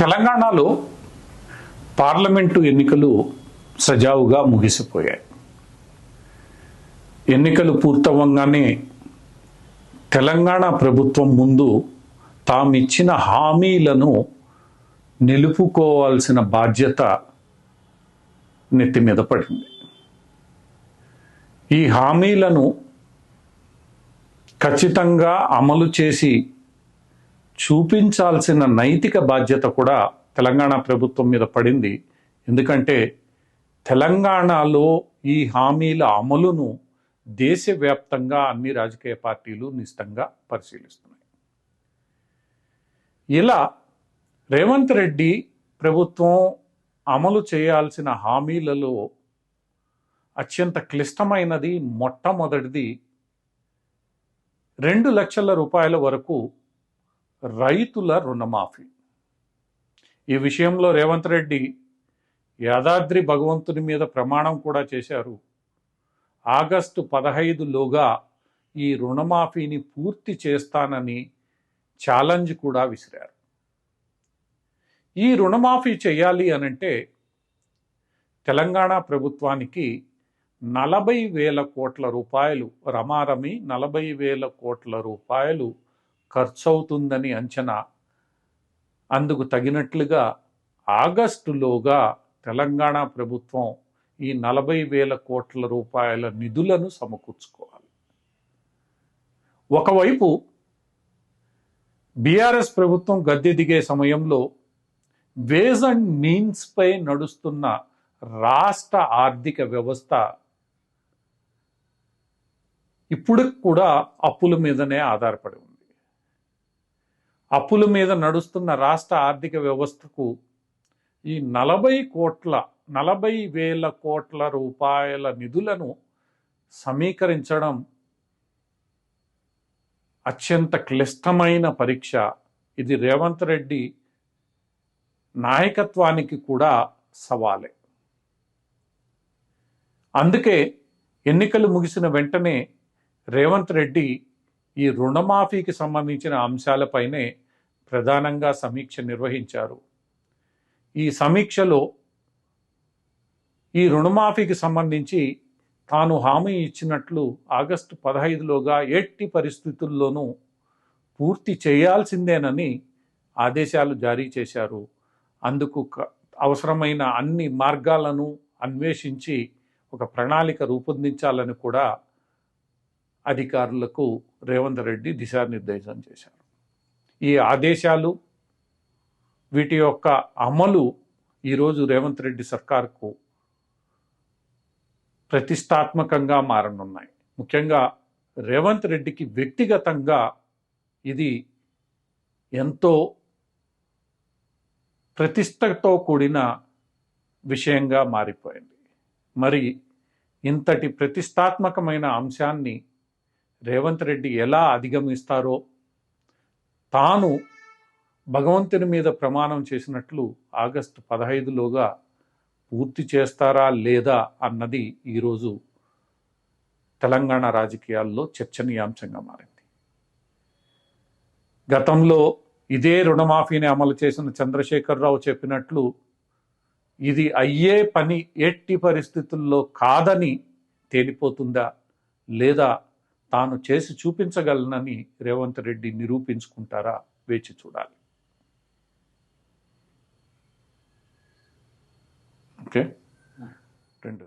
తెలంగాణలో పార్లమెంటు ఎన్నికలు సజావుగా ముగిసిపోయాయి. ఎన్నికలు పూర్తవంగానే తెలంగాణ ప్రభుత్వం ముందు తామిచ్చిన హామీలను నిలుపుకోవాల్సిన బాధ్యత నెత్తి మీద పడింది. ఈ హామీలను ఖచ్చితంగా అమలు చేసి చూపించాల్సిన నైతిక బాధ్యత కూడా తెలంగాణ ప్రభుత్వం మీద పడింది. ఎందుకంటే తెలంగాణలో ఈ హామీల అమలును దేశవ్యాప్తంగా అన్ని రాజకీయ పార్టీలు నిష్టంగా పరిశీలిస్తున్నాయి. ఇలా రేవంత్ రెడ్డి ప్రభుత్వం అమలు చేయాల్సిన హామీలలో అత్యంత క్లిష్టమైనది మొట్టమొదటిది రెండు లక్షల రూపాయల వరకు రైతుల రుణమాఫీ. ఈ విషయంలో రేవంత్ రెడ్డి యాదాద్రి భగవంతుని మీద ప్రమాణం కూడా చేశారు. ఆగస్టు పదహైదులోగా ఈ రుణమాఫీని పూర్తి చేస్తానని ఛాలెంజ్ కూడా విసిరారు. ఈ రుణమాఫీ చేయాలి అనంటే తెలంగాణ ప్రభుత్వానికి నలభై వేల కోట్ల రూపాయలు రమారమి నలభై వేల కోట్ల రూపాయలు ఖర్చవుతుందని అంచనా. అందుకు తగినట్లుగా ఆగస్టులోగా తెలంగాణ ప్రభుత్వం ఈ నలభై వేల కోట్ల రూపాయల నిధులను సమకూర్చుకోవాలి. ఒకవైపు బీఆర్ఎస్ ప్రభుత్వం గద్దె దిగే సమయంలో వేజ్ అండ్ మీన్స్పై నడుస్తున్న రాష్ట్ర ఆర్థిక వ్యవస్థ ఇప్పుడు కూడా అప్పుల మీదనే ఆధారపడి అప్పుల మీద నడుస్తున్న రాష్ట్ర ఆర్థిక వ్యవస్థకు ఈ నలభై కోట్ల నలభై వేల కోట్ల రూపాయల నిధులను సమీకరించడం అత్యంత క్లిష్టమైన పరీక్ష. ఇది రేవంత్ రెడ్డి నాయకత్వానికి కూడా సవాలే. అందుకే ఎన్నికలు ముగిసిన వెంటనే రేవంత్ రెడ్డి ఈ రుణమాఫీకి సంబంధించిన అంశాలపైనే ప్రధానంగా సమీక్ష నిర్వహించారు. ఈ సమీక్షలో ఈ రుణమాఫీకి సంబంధించి తాను హామీ ఇచ్చినట్లు ఆగస్టు పదహైదులోగా ఎట్టి పరిస్థితుల్లోనూ పూర్తి చేయాల్సిందేనని ఆదేశాలు జారీ చేశారు. అందుకు క- అవసరమైన అన్ని మార్గాలను అన్వేషించి ఒక ప్రణాళిక రూపొందించాలని కూడా అధికారులకు రేవంత్ రెడ్డి దిశానిర్దేశం చేశారు. ఈ ఆదేశాలు వీటి యొక్క అమలు ఈరోజు రేవంత్ రెడ్డి సర్కార్కు ప్రతిష్టాత్మకంగా మారనున్నాయి. ముఖ్యంగా రేవంత్ రెడ్డికి వ్యక్తిగతంగా ఇది ఎంతో ప్రతిష్టతో కూడిన విషయంగా మారిపోయింది. మరి ఇంతటి ప్రతిష్టాత్మకమైన అంశాన్ని రేవంత్ రెడ్డి ఎలా అధిగమిస్తారో తాను భగవంతుని మీద ప్రమాణం చేసినట్లు ఆగస్టు పదహైదులోగా పూర్తి చేస్తారా లేదా అన్నది ఈరోజు తెలంగాణ రాజకీయాల్లో చర్చనీయాంశంగా మారింది. గతంలో ఇదే రుణమాఫీని అమలు చేసిన చంద్రశేఖరరావు చెప్పినట్లు ఇది అయ్యే పని ఎట్టి పరిస్థితుల్లో కాదని తేలిపోతుందా లేదా తాను చేసి చూపించగలనని రేవంత్ రెడ్డి నిరూపించుకుంటారా వేచి చూడాలి. ఓకే? రెండు